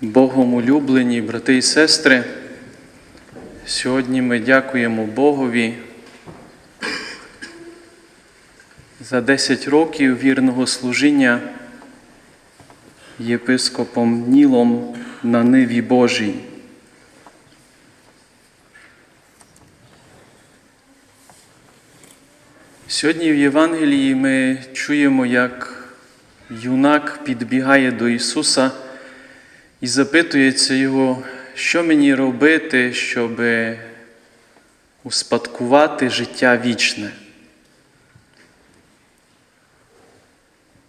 Богом улюблені брати і сестри, сьогодні ми дякуємо Богові за 10 років вірного служіння єпископом Нілом на Ниві Божій. Сьогодні в Євангелії ми чуємо, як юнак підбігає до Ісуса і запитується Його, що мені робити, щоб успадкувати життя вічне.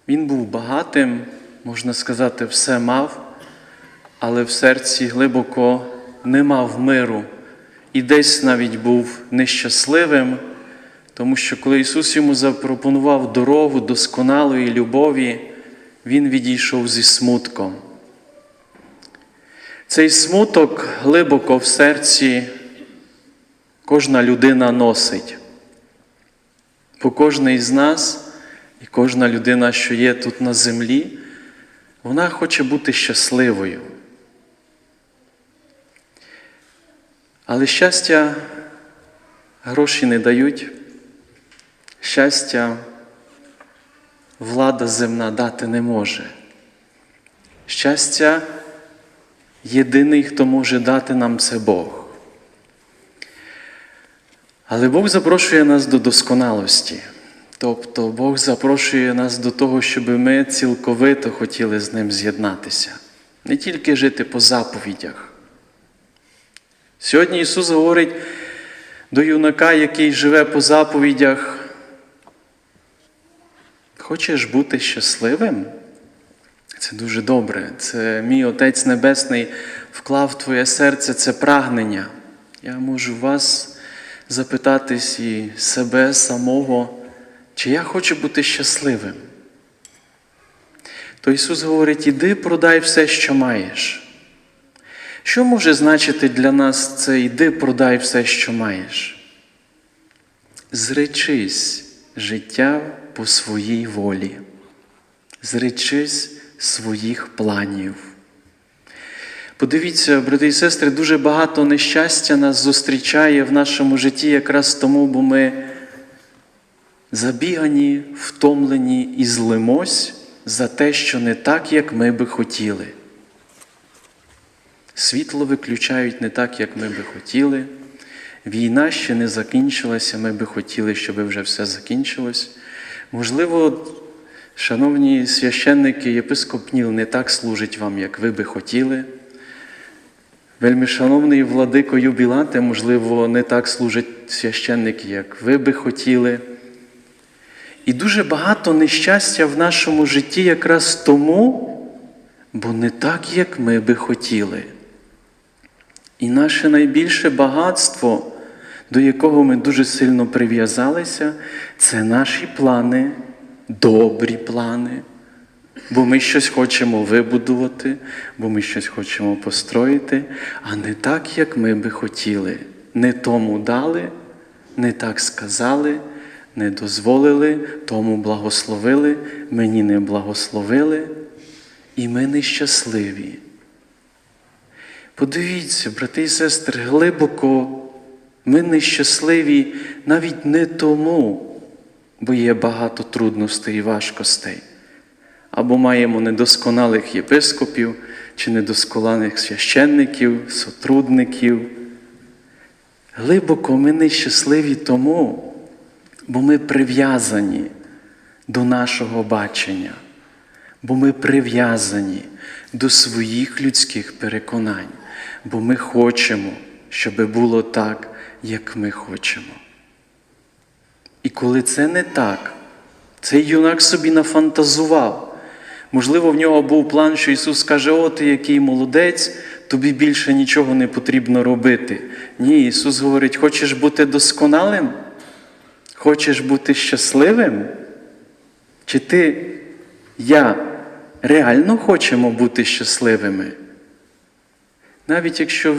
Він був багатим, можна сказати, все мав, але в серці глибоко не мав миру і десь навіть був нещасливим. Тому що коли Ісус йому запропонував дорогу досконалої любові, Він відійшов зі смутком. Цей смуток глибоко в серці кожна людина носить. Бо кожен із нас і кожна людина, що є тут на землі, вона хоче бути щасливою. Але щастя гроші не дають. Щастя влада земна дати не може. Щастя, єдиний, хто може дати нам це Бог. Але Бог запрошує нас до досконалості. Тобто Бог запрошує нас до того, щоб ми цілковито хотіли з Ним з'єднатися, не тільки жити по заповідях. Сьогодні Ісус говорить до юнака, який живе по заповідях. Хочеш бути щасливим? Це дуже добре. Це мій Отець Небесний вклав в твоє серце це прагнення. Я можу вас запитатись і себе самого, чи я хочу бути щасливим. То Ісус говорить: іди продай все, що маєш. Що може значити для нас це іди продай все, що маєш? Зречись життя по своїй волі, зречись своїх планів. Подивіться, брати і сестри, дуже багато нещастя нас зустрічає в нашому житті якраз тому, бо ми забігані, втомлені і злимось за те, що не так, як ми би хотіли. Світло виключають не так, як ми би хотіли. Війна ще не закінчилася, ми би хотіли, щоб вже все закінчилось. Можливо, шановні священники, єпископ Ніл не так служить вам, як ви би хотіли. Вельми шановний владико юбілате, можливо, не так служать священники, як ви би хотіли. І дуже багато нещастя в нашому житті якраз тому, бо не так, як ми би хотіли. І наше найбільше багатство, до якого ми дуже сильно прив'язалися, це наші плани, добрі плани. Бо ми щось хочемо вибудувати, бо ми щось хочемо построїти, а не так, як ми би хотіли. Не тому дали, не так сказали, не дозволили, тому благословили, мені не благословили, і ми нещасливі. Подивіться, брати і сестри, глибоко ми нещасливі навіть не тому, бо є багато трудностей і важкостей, або маємо недосконалих єпископів чи недосконалих священників, сотрудників. Глибоко ми нещасливі тому, бо ми прив'язані до нашого бачення, бо ми прив'язані до своїх людських переконань, бо ми хочемо, щоб було так, як ми хочемо. І коли це не так, цей юнак собі нафантазував. Можливо, в нього був план, що Ісус каже, о, ти який молодець, тобі більше нічого не потрібно робити. Ні, Ісус говорить, хочеш бути досконалим? Хочеш бути щасливим? Чи ти, я реально хочемо бути щасливими? Навіть якщо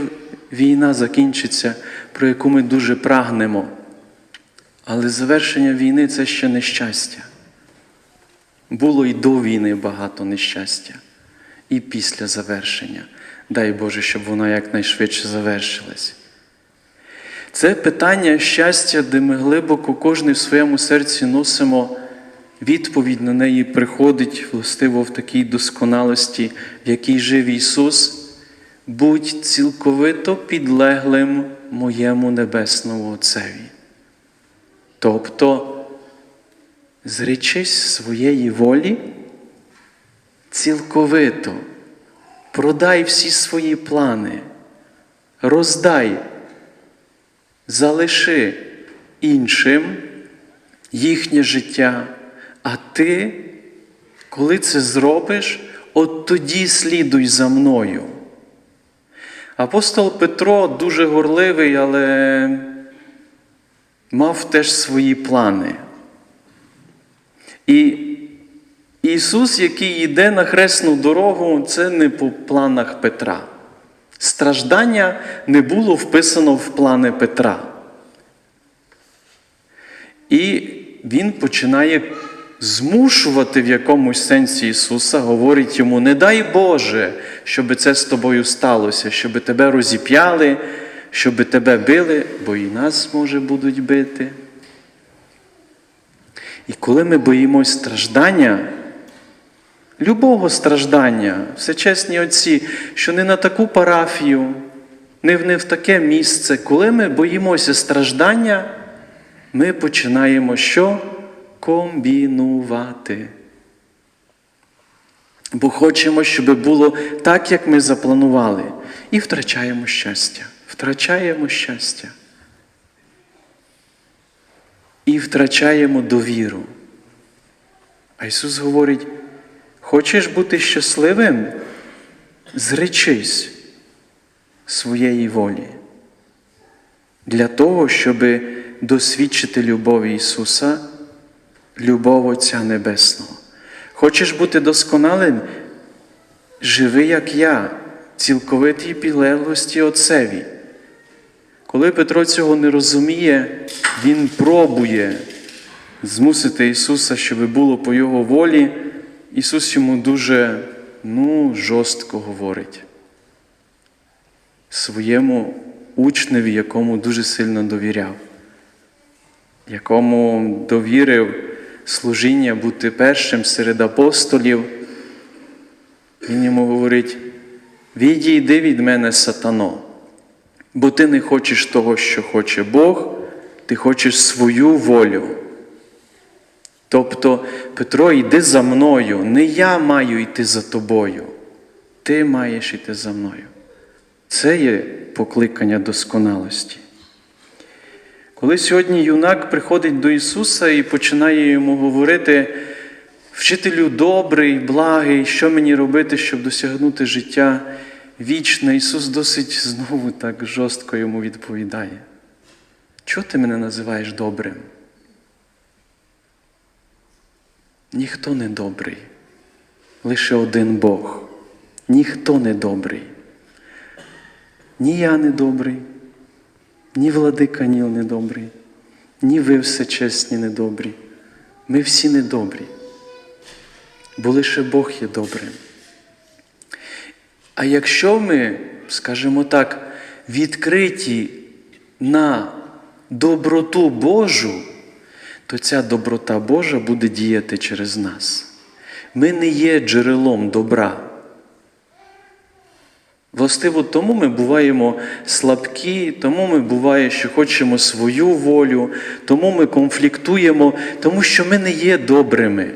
війна закінчиться, про яку ми дуже прагнемо, але завершення війни це ще нещастя. Було і до війни багато нещастя. і після завершення. Дай Боже, щоб вона якнайшвидше завершилась. Це питання щастя, де ми глибоко кожен в своєму серці носимо відповідь на неї приходить властиво в такій досконалості, в якій жив Ісус. Будь цілковито підлеглим моєму небесному Отцеві. Тобто зречись своєї волі цілковито, продай всі свої плани, роздай, залиши іншим їхнє життя, а ти, коли це зробиш, от тоді слідуй за мною. Апостол Петро дуже горливий, але мав теж свої плани. І Ісус, який йде на хресну дорогу, це не по планах Петра. Страждання не було вписано в плани Петра. І Він починає змушувати в якомусь сенсі Ісуса, говорить йому: не дай Боже, щоб це з тобою сталося, щоб тебе розіп'яли, щоб тебе били, бо і нас, може, будуть бити. І коли ми боїмось страждання, любого страждання, всечесні отці, що не на таку парафію, не в, не в таке місце, коли ми боїмося страждання, ми починаємо що? Комбінувати. Бо хочемо, щоб було так, як ми запланували, і втрачаємо щастя. Втрачаємо щастя. І втрачаємо довіру. А Ісус говорить: хочеш бути щасливим? Зречись своєї волі. Для того, щоб досвідчити любові Ісуса, любов Отця Небесного. Хочеш бути досконалим? Живи, як я, цілковитій підлеглості Отцеві. Коли Петро цього не розуміє, він пробує змусити Ісуса, щоб було по Його волі. Ісус йому дуже ну, жорстко говорить своєму учневі, якому дуже сильно довіряв, якому довірив служіння бути першим серед апостолів. Він йому говорить: відійди від мене, сатано, бо ти не хочеш того, що хоче Бог, ти хочеш свою волю. Тобто, Петро, йди за мною, не я маю йти за тобою, ти маєш йти за мною. Це є покликання досконалості. Коли сьогодні юнак приходить до Ісуса і починає йому говорити, вчителю добрий, благий, що мені робити, щоб досягнути життя вічне, Ісус досить знову так жорстко йому відповідає. Чого ти мене називаєш добрим? Ніхто не добрий, лише один Бог. Ніхто не добрий. Ні я не добрий, ні владика Ніл не добрий, ні ви все чесні недобрі. Ми всі недобрі, бо лише Бог є добрим. А якщо ми, скажімо так, відкриті на доброту Божу, то ця доброта Божа буде діяти через нас. Ми не є джерелом добра. Властиво, тому ми буваємо слабкі, тому ми буває, що хочемо свою волю, тому ми конфліктуємо, тому що ми не є добрими.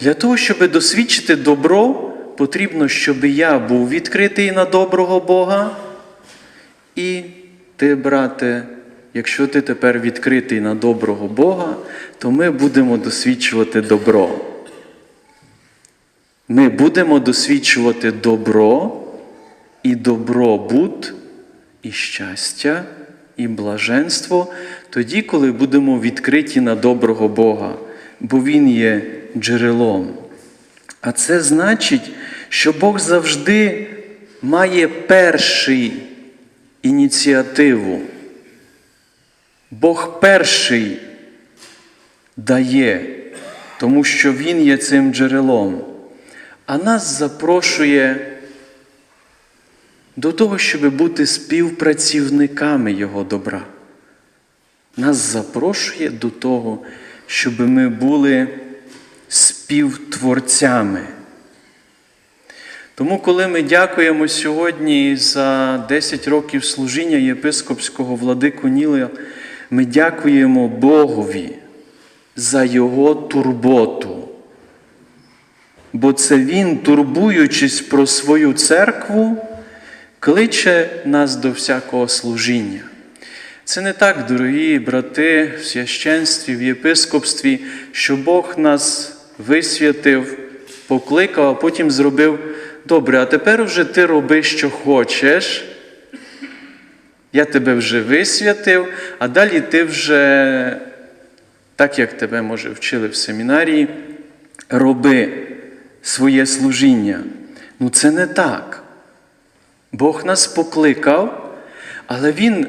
Для того, щоб досвідчити добро, потрібно, щоб я був відкритий на доброго Бога. І ти, брате, якщо ти тепер відкритий на доброго Бога, то ми будемо досвідчувати добро. Ми будемо досвідчувати добро і добробут, і щастя, і блаженство тоді, коли будемо відкриті на доброго Бога, бо Він є джерелом. А це значить, що Бог завжди має перший ініціативу. Бог перший дає, тому що Він є цим джерелом. а нас запрошує до того, щоб бути співпрацівниками Його добра. Нас запрошує до того, щоб ми були співтворцями. Тому, коли ми дякуємо сьогодні за 10 років служіння єпископського владику Ніла, ми дякуємо Богові за Його турботу. Бо це Він, турбуючись про свою церкву, кличе нас до всякого служіння. Це не так, дорогі брати, в священстві, в єпископстві, що Бог нас висвятив, покликав, а потім зробив добре, а тепер вже ти роби, що хочеш. Я тебе вже висвятив, а далі ти вже, так як тебе, може, вчили в семінарії, роби своє служіння. Ну, це не так. Бог нас покликав, але Він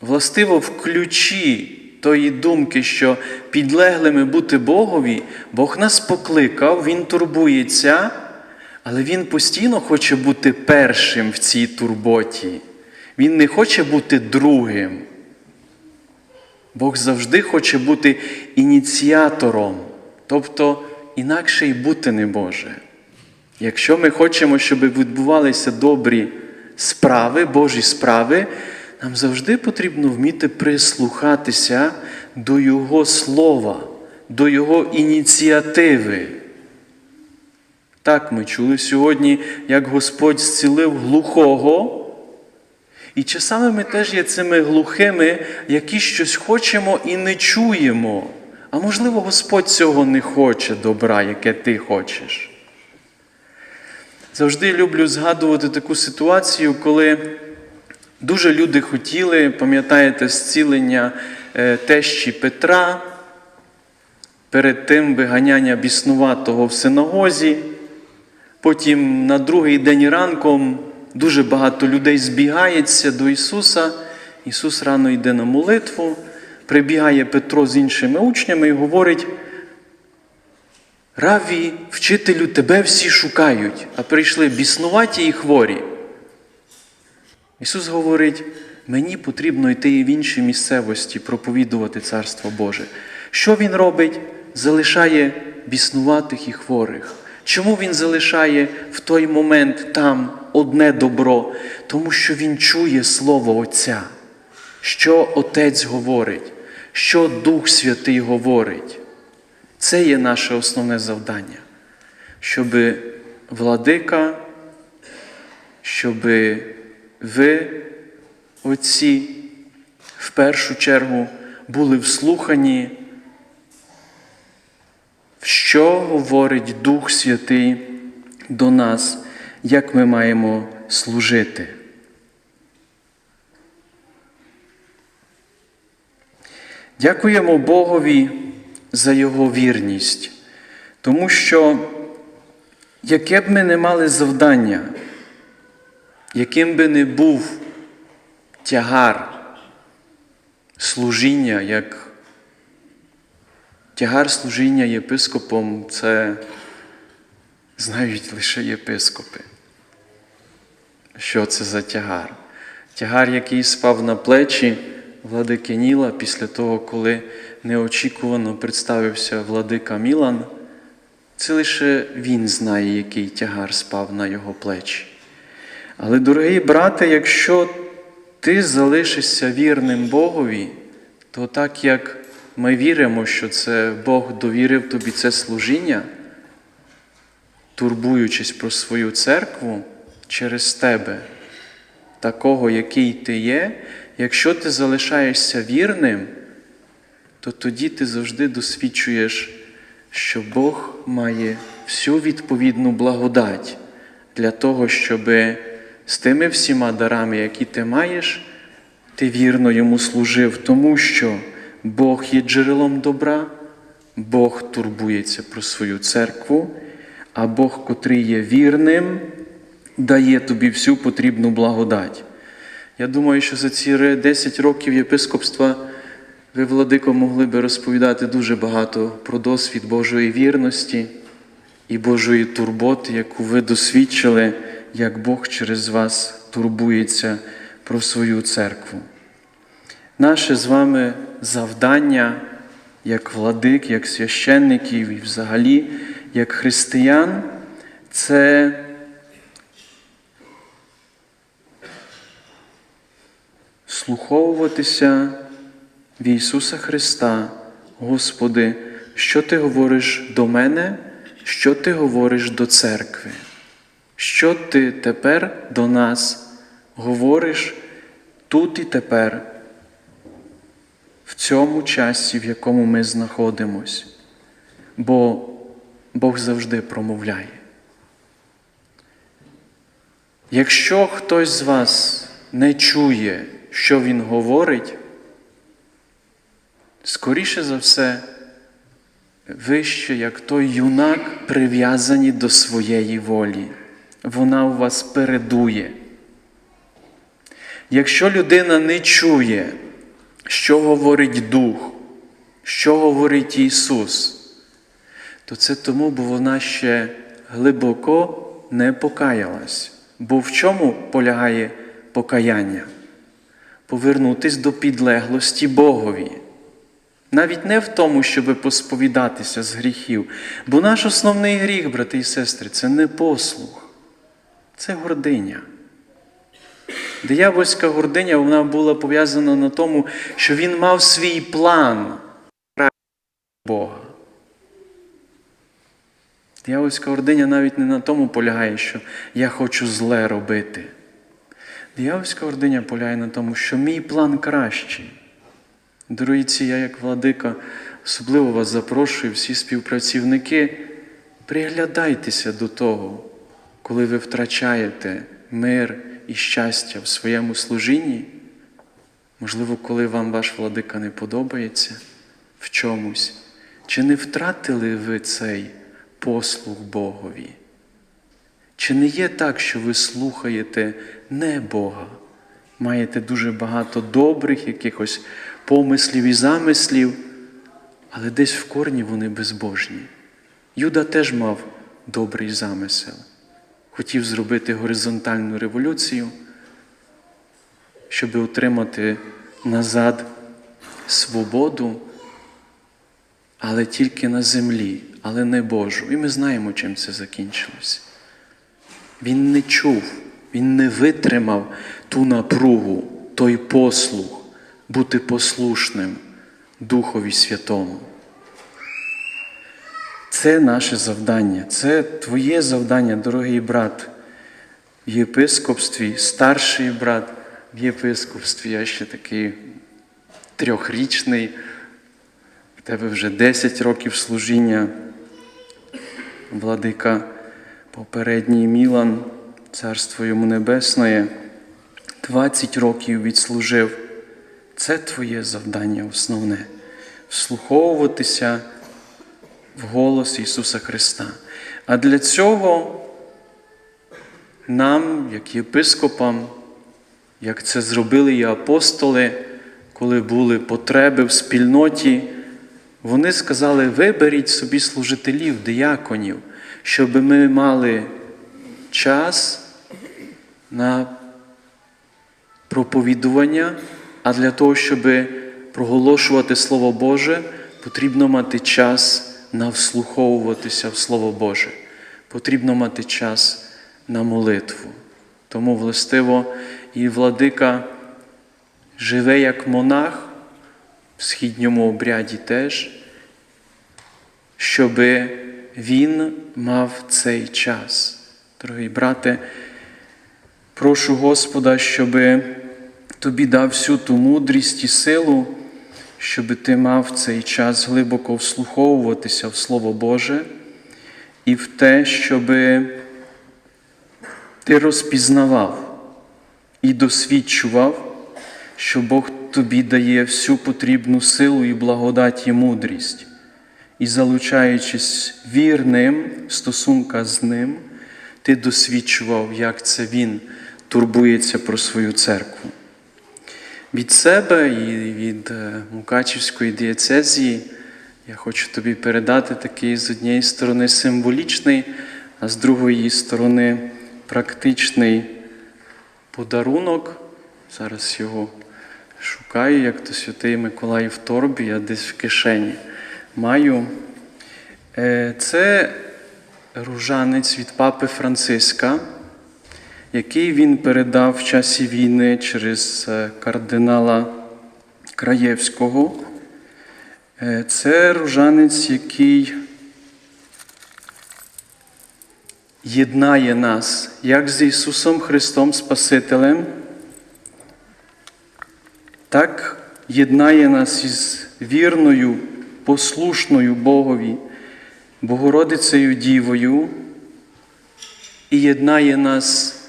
властиво в ключі тої думки, що підлеглими бути Богові, Бог нас покликав, Він турбується, але Він постійно хоче бути першим в цій турботі. Він не хоче бути другим. Бог завжди хоче бути ініціатором, тобто інакше й бути не може. Якщо ми хочемо, щоб відбувалися добрі справи, Божі справи, нам завжди потрібно вміти прислухатися до Його слова, до Його ініціативи. Так ми чули сьогодні, як Господь зцілив глухого. І часами ми теж є цими глухими, які щось хочемо і не чуємо. А можливо, Господь цього не хоче добра, яке ти хочеш. Завжди люблю згадувати таку ситуацію, коли дуже люди хотіли, пам'ятаєте, зцілення е, тещі Петра, перед тим виганяння біснуватого в синагозі. Потім на другий день ранком дуже багато людей збігається до Ісуса. Ісус рано йде на молитву, прибігає Петро з іншими учнями і говорить: Раві, вчителю, тебе всі шукають, а прийшли біснуваті і хворі. Ісус говорить, мені потрібно йти в інші місцевості проповідувати Царство Боже. Що Він робить? Залишає біснуватих і хворих. Чому Він залишає в той момент там одне добро? Тому що Він чує Слово Отця, що Отець говорить, що Дух Святий говорить. Це є наше основне завдання, щоб владика, щоб ви, отці, в першу чергу були вслухані, що говорить Дух Святий до нас, як ми маємо служити. Дякуємо Богові за Його вірність, тому що, яке б ми не мали завдання, яким би не був тягар служіння, як тягар служіння єпископом, це знають лише єпископи. Що це за тягар? Тягар, який спав на плечі владики Ніла після того, коли неочікувано представився владика Мілан, це лише він знає, який тягар спав на його плечі. Але, дорогі брате, якщо ти залишишся вірним Богові, то так як ми віримо, що це Бог довірив тобі це служіння, турбуючись про свою церкву через тебе, такого, який ти є, якщо ти залишаєшся вірним, то тоді ти завжди досвідчуєш, що Бог має всю відповідну благодать для того, щоб з тими всіма дарами, які ти маєш, ти вірно йому служив, тому що Бог є джерелом добра, Бог турбується про свою церкву, а Бог, котрий є вірним, дає тобі всю потрібну благодать. Я думаю, що за ці 10 років єпископства ви, владико, могли би розповідати дуже багато про досвід Божої вірності і Божої турботи, яку ви досвідчили, як Бог через вас турбується про свою церкву. Наше з вами завдання як владик, як священників і взагалі як християн це слуховуватися в Ісуса Христа, Господи, що Ти говориш до мене, що Ти говориш до церкви, що Ти тепер до нас говориш тут і тепер, в цьому часі, в якому ми знаходимось, бо Бог завжди промовляє. Якщо хтось з вас не чує, що Він говорить, скоріше за все, ви ще, як той юнак, прив'язані до своєї волі. Вона у вас передує. Якщо людина не чує, що говорить Дух, що говорить Ісус, то це тому, бо вона ще глибоко не покаялась. Бо в чому полягає покаяння? Повернутись до підлеглості Богові. Навіть не в тому, щоб посповідатися з гріхів. Бо наш основний гріх, брати і сестри, це не послух, це гординя. Диявольська гординя вона була пов'язана на тому, що він мав свій план Бога. Диявольська гординя навіть не на тому полягає, що я хочу зле робити. Диявольська гординя полягає на тому, що мій план кращий. Дорогі, я як владика особливо вас запрошую, всі співпрацівники, приглядайтеся до того, коли ви втрачаєте мир і щастя в своєму служінні. Можливо, коли вам ваш владика не подобається в чомусь, чи не втратили ви цей послух Богові? Чи не є так, що ви слухаєте не Бога, маєте дуже багато добрих якихось помислів і замислів, але десь в корні вони безбожні. Юда теж мав добрий замисел. Хотів зробити горизонтальну революцію, щоб отримати назад свободу, але тільки на землі, але не Божу. І ми знаємо, чим це закінчилось. Він не чув, він не витримав ту напругу, той послух, бути послушним Духові Святому. Це наше завдання, це твоє завдання, дорогий брат, в єпископстві, старший брат в єпископстві, я ще такий трьохрічний, в тебе вже 10 років служіння, владика. Попередній Мілан, царство йому небесне, 20 років відслужив. Це твоє завдання основне. Вслуховуватися в голос Ісуса Христа. А для цього нам, як єпископам, як це зробили і апостоли, коли були потреби в спільноті, вони сказали: виберіть собі служителів, дияконів, щоб ми мали час на проповідування, а для того, щоб проголошувати Слово Боже, потрібно мати час на вслуховуватися в Слово Боже. Потрібно мати час на молитву. Тому, властиво, і владика живе як монах в східньому обряді теж, щоб він мав цей час. Дорогий брате, прошу Господа, щоб тобі дав всю ту мудрість і силу, щоб ти мав цей час глибоко вслуховуватися в Слово Боже і в те, щоб ти розпізнавав і досвідчував, що Бог тобі дає всю потрібну силу і благодать і мудрість, і залучаючись вірним стосунка з Ним, ти досвідчував, як це Він турбується про свою церкву. Від себе і від Мукачівської дієцезії Я хочу тобі передати такий з однієї сторони символічний, а з другої сторони практичний подарунок. Зараз його шукаю, як то святий Миколай в торбі, я десь в кишені маю. Е, Це ружанець від папи Франциска, який він передав в часі війни через е, кардинала Краєвського. Е, Це ружанець, який єднає нас як з Ісусом Христом Спасителем, так єднає нас із вірною, послушною Богові, Богородицею Дівою і єднає нас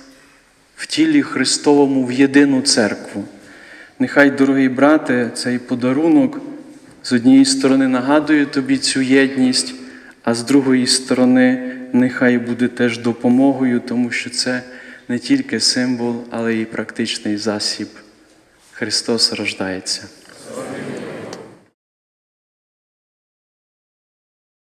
в тілі Христовому в єдину церкву. Нехай, дорогий брате, цей подарунок з однієї сторони нагадує тобі цю єдність, а з другої сторони, нехай буде теж допомогою, тому що це не тільки символ, але й практичний засіб. Христос рождається.